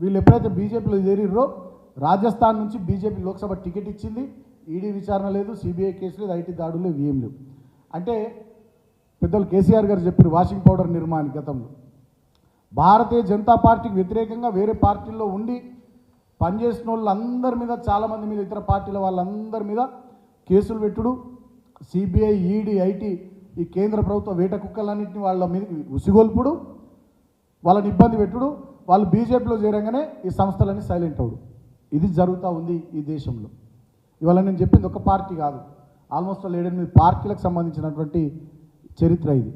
వీళ్ళు ఎప్పుడైతే బీజేపీలో చేరిర్రో రాజస్థాన్ నుంచి బీజేపీ లోక్సభ టికెట్ ఇచ్చింది. ఈడీ విచారణ లేదు సిబిఐ కేసు లేదు ఐటీ దాడులు లేవు ఏం లేవు. అంటే పెద్దలు కేసీఆర్ గారు చెప్పారు వాషింగ్ పౌడర్ నిర్మాణ గతంలో. భారతీయ జనతా పార్టీకి వ్యతిరేకంగా వేరే పార్టీల్లో ఉండి పనిచేసిన వాళ్ళందరి మీద చాలామంది మీద ఇతర పార్టీల వాళ్ళందరి మీద కేసులు పెట్టుడు. సిబిఐ ఈడీ ఐటీ ఈ కేంద్ర ప్రభుత్వ వేట కుక్కలన్నింటినీ వాళ్ళ మీద ఉసిగొల్పుడు వాళ్ళని ఇబ్బంది పెట్టుడు. వాళ్ళు బీజేపీలో చేరంగానే ఈ సంస్థలన్నీ సైలెంట్ అవుడు. ఇది జరుగుతూ ఉంది ఈ దేశంలో. ఇవాళ నేను చెప్పింది ఒక పార్టీ కాదు. ఆల్మోస్ట్ ఏడెనిమిది పార్టీలకు సంబంధించినటువంటి చరిత్ర ఇది.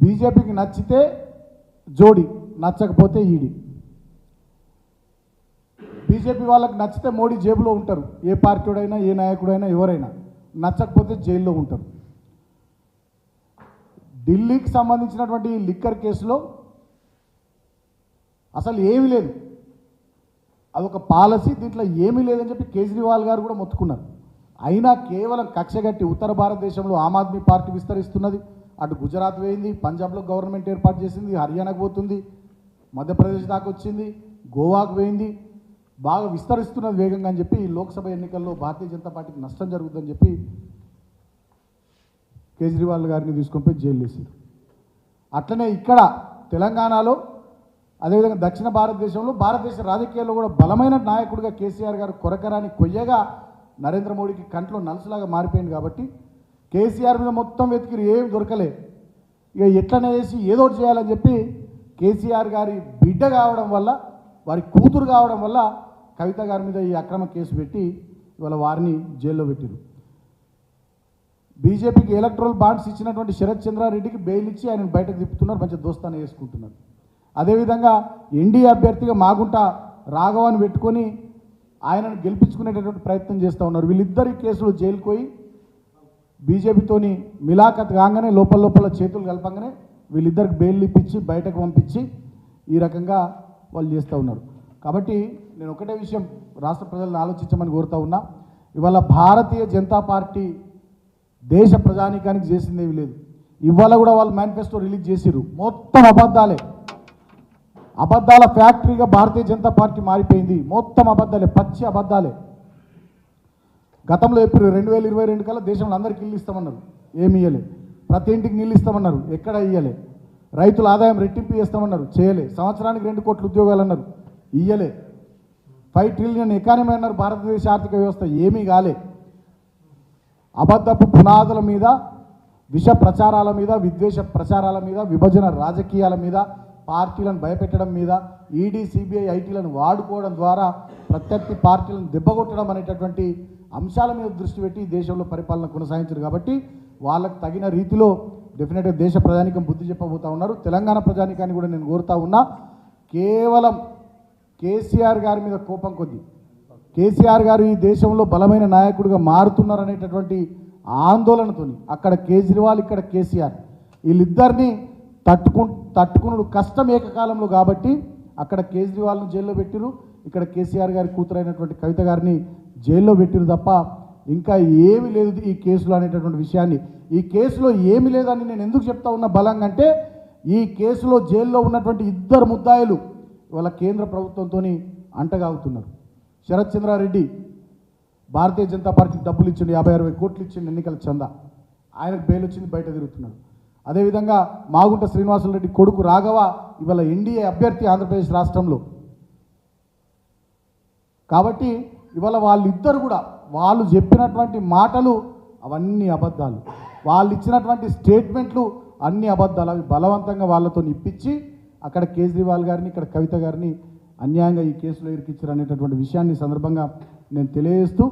బీజేపీకి నచ్చితే జోడి నచ్చకపోతే ఈడి. బీజేపీ వాళ్ళకి నచ్చితే మోడీ జేబులో ఉంటారు. ఏ పార్టీడైనా ఏ నాయకుడైనా ఎవరైనా. నచ్చకపోతే జైల్లో ఉంటారు. ఢిల్లీకి సంబంధించినటువంటి లిక్కర్ కేసులో అసలు ఏమీ లేదు. అదొక పాలసీ దీంట్లో ఏమీ లేదని చెప్పి కేజ్రీవాల్ గారు కూడా మొత్తుకున్నారు. అయినా కేవలం కక్షగట్టి ఉత్తర భారతదేశంలో ఆమ్ ఆద్మీ పార్టీ విస్తరిస్తున్నది. అటు గుజరాత్ పోయింది పంజాబ్లో గవర్నమెంట్ ఏర్పాటు చేసింది హర్యానాకు పోతుంది మధ్యప్రదేశ్ దాకా వచ్చింది గోవాకు పోయింది. బాగా విస్తరిస్తున్నది వేగంగా అని చెప్పి లోక్సభ ఎన్నికల్లో భారతీయ జనతా పార్టీకి నష్టం జరుగుతుందని చెప్పి కేజ్రీవాల్ గారిని తీసుకొని పోయి జైలు వేసారు అట్లనే ఇక్కడ తెలంగాణలో అదేవిధంగా దక్షిణ భారతదేశంలో భారతదేశ రాజకీయాల్లో కూడా బలమైన నాయకుడిగా కేసీఆర్ గారు కొరకరాని కొయ్యగా నరేంద్ర మోడీకి కంట్లో నలుసులాగా మారిపోయింది కాబట్టి కేసీఆర్ మీద మొత్తం వెతికిరు ఏమి దొరకలే. ఇక ఎట్లనే వేసి ఏదో ఒకటి చేయాలని చెప్పి కేసీఆర్ గారి బిడ్డ కావడం వల్ల వారి కూతురు కావడం వల్ల కవిత గారి మీద ఈ అక్రమ కేసు పెట్టి ఇవాళ వారిని జైల్లో పెట్టారు. బీజేపీకి ఎలక్ట్రల్ బాండ్స్ ఇచ్చినటువంటి శరత్ చంద్రారెడ్డికి బెయిల్ ఇచ్చి ఆయన బయటకు తిప్పుతున్నారు మంచి దోస్తాన వేసుకుంటున్నారు. అదేవిధంగా ఎన్డీఏ అభ్యర్థిగా మాగుంట రాఘవాన్ని పెట్టుకొని ఆయనను గెలిపించుకునేటటువంటి ప్రయత్నం చేస్తూ ఉన్నారు. వీళ్ళిద్దరి కేసులు జైలుకు పోయి బీజేపీతోని మిలాఖత్ కాగానే లోపల లోపల చేతులు కలపంగానే వీళ్ళిద్దరికి బెయిల్ ఇప్పించి బయటకు పంపించి ఈ రకంగా వాళ్ళు చేస్తూ ఉన్నారు. కాబట్టి నేను ఒకటే విషయం రాష్ట్ర ప్రజలను ఆలోచించమని కోరుతా ఉన్నా. ఇవాళ భారతీయ జనతా పార్టీ దేశ ప్రజానీకానికి చేసింది ఏమి లేదు. ఇవాళ కూడా వాళ్ళు మేనిఫెస్టో రిలీజ్ చేసిర్రు. మొత్తం అబద్ధాలే. అబద్ధాల ఫ్యాక్టరీగా భారతీయ జనతా పార్టీ మారిపోయింది. మొత్తం అబద్ధాలే పచ్చి అబద్ధాలే. గతంలో ఏప్రిల్ రెండు వేల ఇరవై రెండు కల్లా దేశంలో అందరికీ ఇల్లు ఇస్తామన్నారు. ఏమి ఇయ్యలే. ప్రతి ఇంటికి నీళ్ళు ఇస్తామన్నారు. ఎక్కడ ఇయ్యలే. రైతుల ఆదాయం రెట్టింపు చేస్తామన్నారు. చేయలే. సంవత్సరానికి రెండు కోట్ల ఉద్యోగాలు అన్నారు ఇయ్యలే. ఫైవ్ ట్రిలియన్ ఎకానమీ అన్నారు భారతదేశ ఆర్థిక వ్యవస్థ. ఏమీ కాలే. అబద్ధపు పునాదుల మీద విష ప్రచారాల మీద విద్వేష ప్రచారాల మీద విభజన రాజకీయాల మీద పార్టీలను భయపెట్టడం మీద ఈడీ సిబిఐ ఐటీలను వాడుకోవడం ద్వారా ప్రత్యర్థి పార్టీలను దెబ్బగొట్టడం అనేటటువంటి అంశాల మీద దృష్టి పెట్టి దేశంలో పరిపాలన కొనసాగించారు కాబట్టి వాళ్ళకు తగిన రీతిలో డెఫినెట్గా దేశ ప్రజానికం బుద్ధి చెప్పబోతా ఉన్నారు. తెలంగాణ ప్రజానికాన్ని కూడా నేను కోరుతా ఉన్నా కేవలం కేసీఆర్ గారి మీద కోపం కొద్ది కేసీఆర్ గారు ఈ దేశంలో బలమైన నాయకుడిగా మారుతున్నారనేటటువంటి ఆందోళనతోని అక్కడ కేజ్రీవాల్ ఇక్కడ కేసీఆర్ వీళ్ళిద్దరిని తట్టుకు తట్టుకునుడు కష్టం ఏకకాలంలో కాబట్టి అక్కడ కేజ్రీవాల్ను జైల్లో పెట్టిరు. ఇక్కడ కేసీఆర్ గారి కూతురైనటువంటి కవిత గారిని జైల్లో పెట్టిరు తప్ప ఇంకా ఏమీ లేదు ఈ కేసులో అనేటటువంటి విషయాన్ని. ఈ కేసులో ఏమి లేదని నేను ఎందుకు చెప్తా ఉన్న బలంగా అంటే ఈ కేసులో జైల్లో ఉన్నటువంటి ఇద్దరు ముద్దాయిలు ఇవాళ కేంద్ర ప్రభుత్వంతో అంటగాగుతున్నారు. శరత్ చంద్రారెడ్డి భారతీయ జనతా పార్టీకి డబ్బులు ఇచ్చిండు యాభై అరవై కోట్లు ఇచ్చిండు ఎన్నికల చందా. ఆయనకు బెయిల్ వచ్చింది బయట తిరుగుతున్నాడు అదేవిధంగా మాగుంట శ్రీనివాసులరెడ్డి కొడుకు రాఘవ ఇవాళ ఎన్డీఏ అభ్యర్థి ఆంధ్రప్రదేశ్ రాష్ట్రంలో. కాబట్టి ఇవాళ వాళ్ళిద్దరు కూడా వాళ్ళు చెప్పినటువంటి మాటలు అవన్నీ అబద్ధాలు. వాళ్ళు ఇచ్చినటువంటి స్టేట్మెంట్లు అన్ని అబద్ధాలు. అవి బలవంతంగా వాళ్ళతో ఇప్పించి అక్కడ కేజ్రీవాల్ గారిని ఇక్కడ కవిత గారిని అన్యాయంగా ఈ కేసులో ఇరికిచ్చారు అనేటటువంటి విషయాన్ని సందర్భంగా నేను తెలియజేస్తూ